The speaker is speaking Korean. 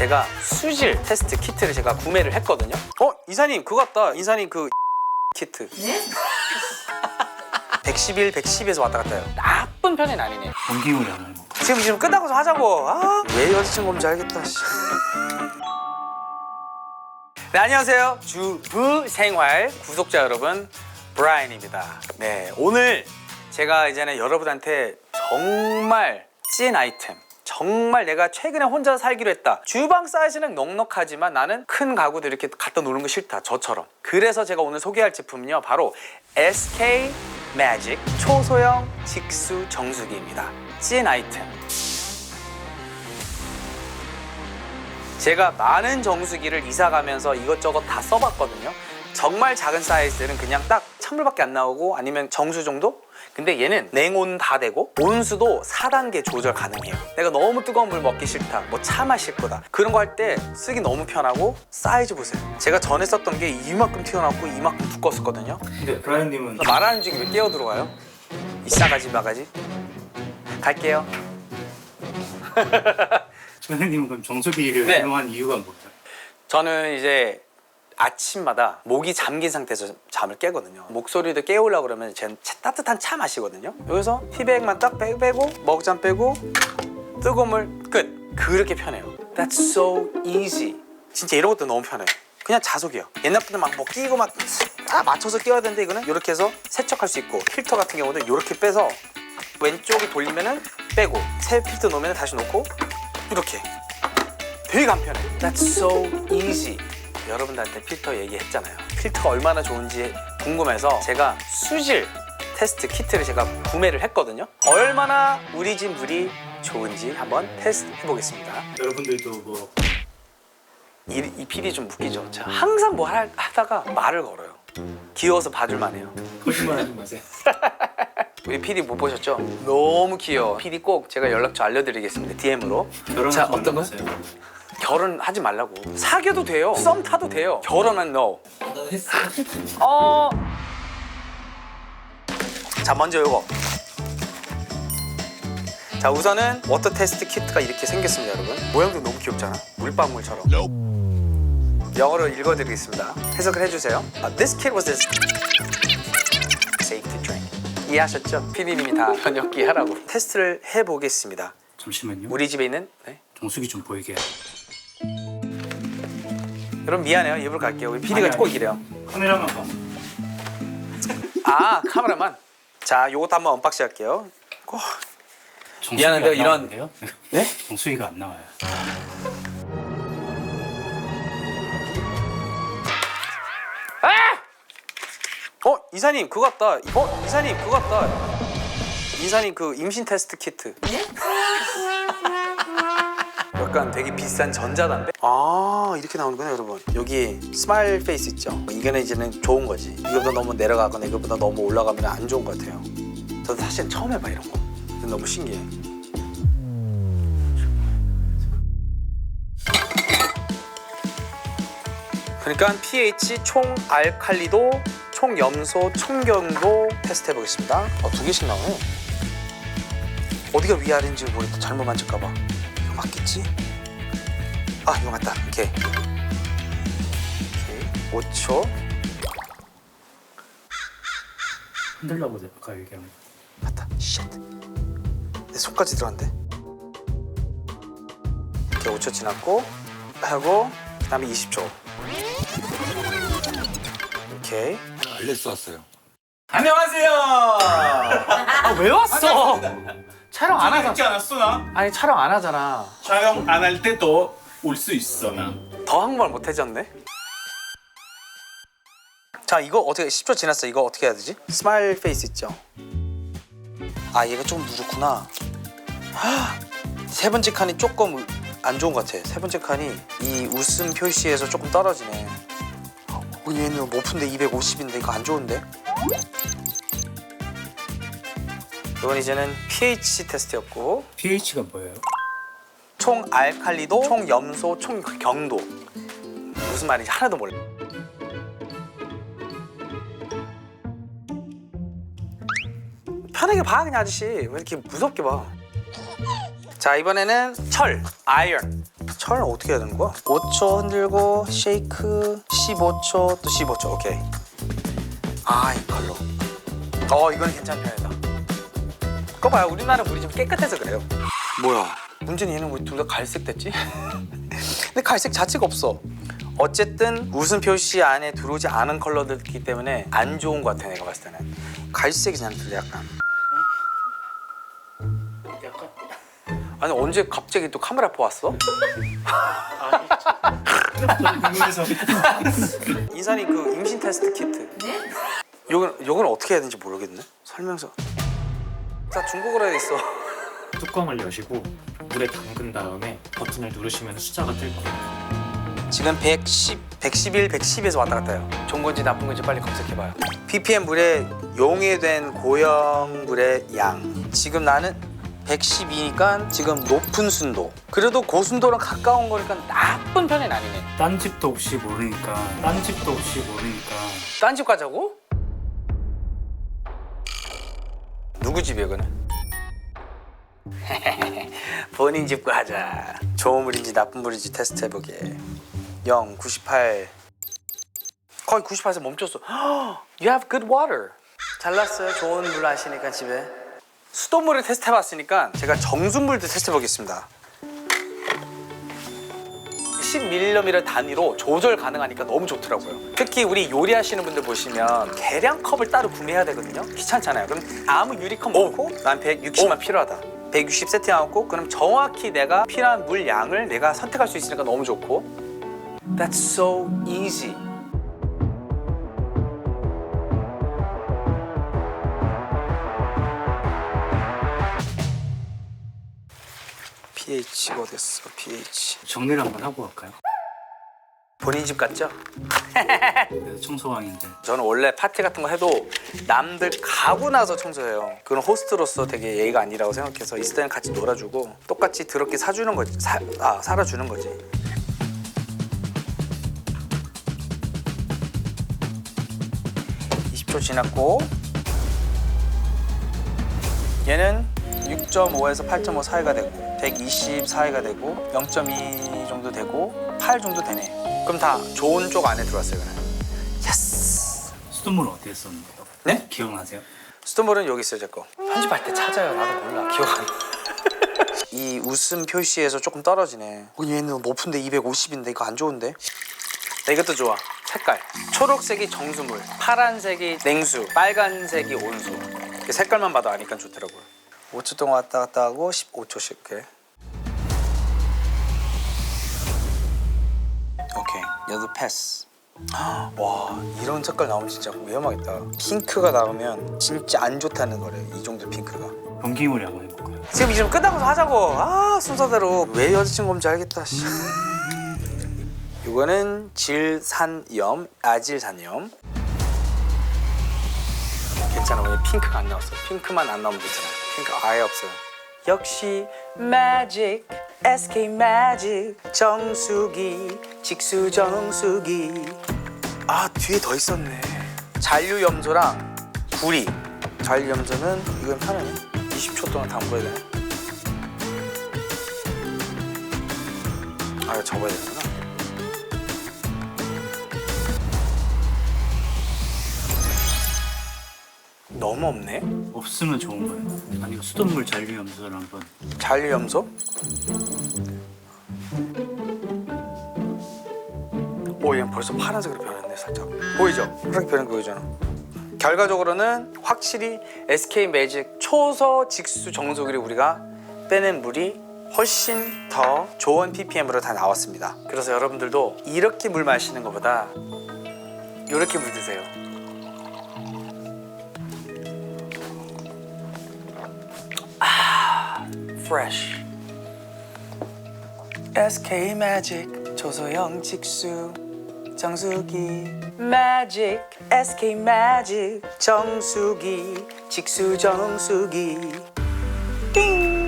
제가 수질 테스트 키트를 제가 구매를 했거든요. 어 이사님 그거 같다. 이사님 그 키트. 네? 111, 110에서 왔다 갔다 해요. 나쁜 편은 아니네. 원기훈이잖아요. 지금 지금 끝나고서 하자고. 아, 왜 여자친구인지 알겠다. 씨. 네, 안녕하세요. 주부 생활 구독자 여러분, 브라이언입니다. 네, 오늘 제가 이제는 여러분한테 정말 찐 아이템. 정말 내가 최근에 혼자 살기로 했다. 주방 사이즈는 넉넉하지만 나는 큰 가구들 이렇게 갖다 놓는 거 싫다. 저처럼. 그래서 제가 오늘 소개할 제품은요. 바로 SK 매직 초소형 직수 정수기입니다. 찐 아이템. 제가 많은 정수기를 이사 가면서 이것저것 다 써봤거든요. 정말 작은 사이즈는 그냥 딱 찬물밖에 안 나오고 아니면 정수 정도? 근데 얘는 냉온 다 되고 온수도 4단계 조절 가능해요. 내가 너무 뜨거운 물 먹기 싫다. 뭐 차 마실 거다. 그런 거 할 때 쓰기 너무 편하고 사이즈 보세요. 제가 전에 썼던 게 이만큼 튀어나왔고 이만큼 두꺼웠었거든요. 근데 브라이언님은 말하는 중에 왜 끼어 들어가요? 이 싸가지 바가지. 갈게요. 선생님은 그럼 정수기를 네. 사용한 이유가 뭐예요? 저는 이제 아침마다 목이 잠긴 상태에서 잠을 깨거든요. 목소리도 깨우려고 그러면 차- 따뜻한 차 마시거든요. 여기서 티백만 딱 빼- 빼고 먹잠 빼고 뜨거운 물 끝. 그렇게 편해요. That's so easy. 진짜 이런 것도 너무 편해요. 그냥 자석이요. 옛날부터 막 뭐 끼고 막 아, 맞춰서 끼워야 되는데 이거는 이렇게 해서 세척할 수 있고 필터 같은 경우도 이렇게 빼서 왼쪽에 돌리면은 빼고 새 필터 놓으면 다시 놓고 이렇게 되게 간편해. That's so easy. 여러분들한테 필터 얘기했잖아요. 필터가 얼마나 좋은지 궁금해서 제가 수질 테스트 키트를 제가 구매를 했거든요. 얼마나 우리 집 물이 좋은지 한번 테스트 해보겠습니다. 여러분들도 뭐 이, 이 PD 좀 웃기죠. 제가 항상 뭐 할- 하다가 말을 걸어요. 귀여워서 봐줄만 해요. 거짓말하지 마세요. 우리 PD 못 보셨죠? 너무 귀여워. PD 꼭 제가 연락처 알려드리겠습니다. DM으로. 자, 어떤 거? 결혼하지 말라고. 사귀어도 돼요. 썸 타도 돼요. 결혼은 no. 너. 어. 자 먼저 요거. 자 우선은 워터 테스트 키트가 이렇게 생겼습니다, 여러분. 모양도 너무 귀엽잖아. 물방울처럼. 영어로 읽어드리겠습니다. 해석을 해주세요. 아, this kit was this safe to drink. 이해하셨죠? PD님이 다 번역기 하라고. 테스트를 해보겠습니다. 잠시만요. 우리 집에 있는 네. 정수기 좀 보이게. 여러분 미안해요. 입으로 갈게요. 우리 PD가 아니. 꼭 이래요. 카메라만 봐. 아 카메라만. 자, 요것도 한번 언박싱 할게요. 미안한데요, 안 이런-? 네? 정수기가 안 나와요. 어 이사님 그거 같다. 어 이사님 그거 같다. 이사님 그 임신 테스트 키트. 약간 되게 비싼 전자담배. 아 이렇게 나오는구나 여러분. 여기 스마일 페이스 있죠. 이거는 이제는 좋은 거지. 이거보다 너무 내려가거나 이거보다 너무 올라가면 안 좋은 것 같아요. 저도 사실 처음 해봐 이런 거. 너무 신기해. 그러니까 pH, 총 알칼리도, 총 염소, 총경도 테스트 해보겠습니다. 어, 두 개씩 나오네. 어디가 위아래인지 모르겠다. 잘못 만질까봐. 이거 맞겠지? 아, 이거 맞다. 오케이. 오케이. 5초. 흔들라고 아까 얘기한 거. 맞다. 쉣. 내 손까지 들어간대. 이렇게 5초 지났고 하고 그 다음에 20초. 오케이. 알렉스 왔어요. 안녕하세요. 아, 왜 왔어? 촬영 안 하잖아. 있지 않았어 나? 아니 촬영 안 하잖아. 촬영 안 할 때도 올 수 있어 나. 더 한국말 못 해졌네. 자 이거 어떻게 10초 지났어. 이거 어떻게 해야 되지? 스마일 페이스 있죠. 아 얘가 조금 누렇구나. 하, 세 번째 칸이 조금 안 좋은 것 같아. 세 번째 칸이 이 웃음 표시에서 조금 떨어지네. 어, 얘는 높은데 250인데 이거 안 좋은데? 이건 이제는 pH 테스트였고 pH가 뭐예요? 총 알칼리도, 총 염소, 총 경도 무슨 말인지 하나도 몰라. 편하게 봐 그냥 아저씨 왜 이렇게 무섭게 봐. 자 이번에는 철, 아이언, 철털 어떻게 해야 되는 거야? 5초 흔들고 쉐이크 15초 또 15초 오케이 아이 컬러 어 이건 괜찮은 편이다 그거 봐요 우리나라 물이 좀 깨끗해서 그래요 뭐야 문제는 얘는 왜 둘 다 갈색 됐지? 근데 갈색 자체가 없어 어쨌든 웃음 표시 안에 들어오지 않은 컬러들이기 때문에 안 좋은 것 같아 내가 봤을 때는 갈색이 그냥 들려 약간 약간 아니 언제 갑자기 또 카메라 앞에 왔어? 궁금해서 인산이 그 임신 테스트 키트. 네? 요건 요건 어떻게 해야 되는지 모르겠네. 설명서. 다 중국어로 돼 있어. 뚜껑을 여시고 물에 담근 다음에 버튼을 누르시면 숫자가 뜰 거예요. 지금 110, 111, 110에서 왔다 갔다 해요. 좋은 건지 나쁜 건지 빨리 검색해봐요. ppm 물의 용해된 고형 물의 양. 지금 나는 112니까 지금 높은 순도. 그래도 고순도랑 가까운 거니까 나쁜 편은 아니네. 딴 집도 혹시 모르니까 딴 집도 혹시 모르니까 딴 집 가자고? 누구 집이야 그는? 본인 집 가자. 좋은 물인지 나쁜 물인지 테스트 해보게. 0, 98. 거의 98에서 멈췄어. you have good water. 잘났어요. 좋은 물 하시니까 집에. 수돗물을 테스트 해봤으니까 제가 정수물도 테스트 해보겠습니다. 10ml 단위로 조절 가능하니까 너무 좋더라고요. 특히 우리 요리하시는 분들 보시면 계량컵을 따로 구매해야 되거든요. 귀찮잖아요. 그럼 아무 유리컵 넣고 난 160만 필요하다. 160 세팅하고 그럼 정확히 내가 필요한 물 양을 내가 선택할 수 있으니까 너무 좋고 That's so easy. pH가 어딨어? pH. 정리를 한번 하고 갈까요? 본인 집 같죠? 그래서 청소왕인데 저는 원래 파티 같은 거 해도 남들 가고 나서 청소해요. 그건 호스트로서 되게 예의가 아니라고 생각해서 있을 때는 같이 놀아주고 똑같이 더럽게 사주는 거지. 사, 아, 살아주는 거지. (20초) 지났고 얘는 6.5에서 8.5 사이가 되고 120 사이가 되고 0.2 정도 되고 8 정도 되네. 그럼 다 좋은 쪽 안에 들어왔어요 그냥 예스! 수돗물 어디에 썼는데요? 네? 기억나세요? 수돗물은 여기 있어요 제 거. 편집할 때 찾아요. 나도 몰라. 기억 안이 웃음 표시에서 조금 떨어지네. 어, 얘는 높은데 250인데 이거 안 좋은데? 나 이것도 좋아. 색깔. 초록색이 정수물 파란색이 냉수 빨간색이 온수. 그 색깔만 봐도 아니까 좋더라고요 5초 동안 왔다 갔다 하고 15초씩 이렇게. 오케이. 얘도 패스. 와 이런 색깔 나오면 진짜 위험하겠다. 핑크가 나오면 진짜 안 좋다는 거래요 이 정도 핑크가. 변기물이 한번 해볼까요? 지금 이좀 끝나고서 하자고. 아 순서대로. 왜 여자친구 온지 알겠다 씨. 이거는 질산염 아질산염. 괜찮아 왜 핑크가 안 나왔어. 핑크만 안 나오면 괜찮아 핑크 아예 없어요. 역시 매직 SK 매직 정수기 직수 정수기. 아 뒤에 더 있었네. 잔류 염소랑 구리. 잔류 염소는 이건 편하네 20초 동안 담궈야 되네 아 이거 접어야 되구나 너무 없네? 없으면 좋은 거예요. 아니 수돗물 잔류 염소를 한번. 잔류 염소? 오, 얘 벌써 파란색으로 변했네 살짝. 보이죠? 파랗게 변한 거 보이잖아. 결과적으로는 확실히 SK 매직 초서 직수 정수기를 우리가 빼낸 물이 훨씬 더 좋은 ppm으로 다 나왔습니다. 그래서 여러분들도 이렇게 물 마시는 것보다 이렇게 물 드세요 fresh. SK 매직 조소영 직수 정수기. 매직 SK 매직 정수기 직수 정수기. 띵